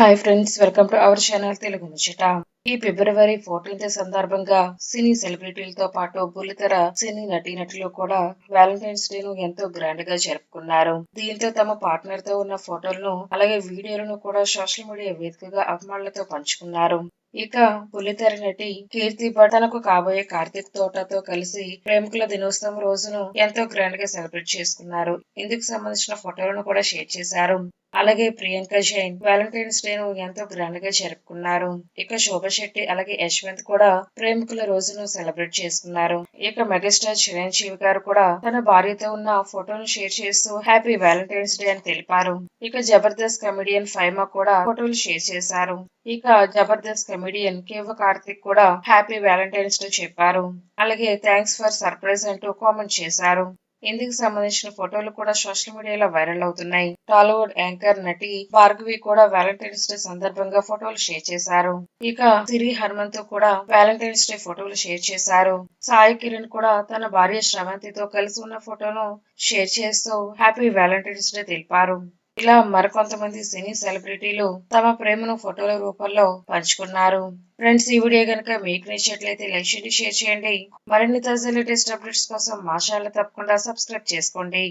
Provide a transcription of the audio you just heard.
Hi friends welcome to our channel Telugu ముచ్చట ఈ February fourteenth సందర్భంగా సినీ సెలబ్రిటీలతో పాటు బుల్లితెర సినీ నటీనటులు కూడా వ్యాలంటైన్స్ డే ను ఎంతో గ్రాండ్గా జరుపుకున్నారు. దీంతో తమ పార్ట్నర్తో ఉన్న ఫోటోలను అలాగే వీడియోలను కూడా సోషల్ మీడియా వేదికగా అభిమానులతో పంచుకున్నారు. ఇక బుల్లితెర నటి కీర్తి భట్ తనకు కాబోయే కార్తీక్ తోటతో కలిసి ప్రేమికుల దినోత్సవం రోజును ఎంతో గ్రాండ్గా సెలబ్రేట్ చేసుకున్నారు. ఇందుకు సంబంధించిన ఫోటోలను కూడా షేర్ చేశారు. అలాగే ప్రియాంక జైన్. వ్యాలంటైన్స్ డే ను ఎంతో గ్రాండ్గా జరుపుకున్నారు. ఇక శోభ శెట్టి అలాగే యశ్వంత్ కూడా ప్రేమికుల రోజును సెలబ్రేట్ చేసుకున్నారు. ఇక మెగాస్టార్ చిరంజీవి గారు కూడా తన భార్యతో ఉన్న ఫోటోను షేర్ చేస్తూ హ్యాపీ వ్యాలంటైన్స్ డే అని తెలిపారు. ఇక జబర్దస్త్ కమెడియన్ ఫైమా కూడా ఫోటోలు షేర్ చేశారు. ఇక జబర్దస్త్ కమెడియన్ కేవ కార్తిక్ కూడా హ్యాపీ వ్యాలంటైన్స్ డే చెప్పారు. అలాగే థ్యాంక్స్ ఫర్ సర్ప్రైజ్ అంటూ కామెంట్ చేశారు. ఇందుకు సంబంధించిన ఫోటోలు కూడా సోషల్ మీడియాలో వైరల్ అవుతున్నాయి. టాలీవుడ్ యాంకర్ నటి భార్గవి కూడా వ్యాలంటైన్స్ డే సందర్భంగా ఫోటోలు షేర్ చేశారు. ఇక సిరి హనుమంత్ కూడా వ్యాలంటైన్స్ డే ఫోటోలు షేర్ చేశారు. సాయి కిరణ్ కూడా తన భార్య శ్రవంతితో కలిసి ఉన్న ఫోటోను షేర్ చేస్తూ హ్యాపీ వ్యాలంటైన్స్ డే తెలిపారు. ఇలా మరికొంతమంది సినీ సెలబ్రిటీలు తమ ప్రేమను ఫోటోల రూపంలో పంచుకున్నారు. ఫ్రెండ్స్ ఈ వీడియో కనుక మీకు నచ్చినట్లయితే లైక్ చేయండి షేర్ చేయండి. మరిన్ని తాజా లేటెస్ట్ అప్డేట్స్ కోసం మా ఛానల్ తప్పకుండా సబ్స్క్రైబ్ చేసుకోండి.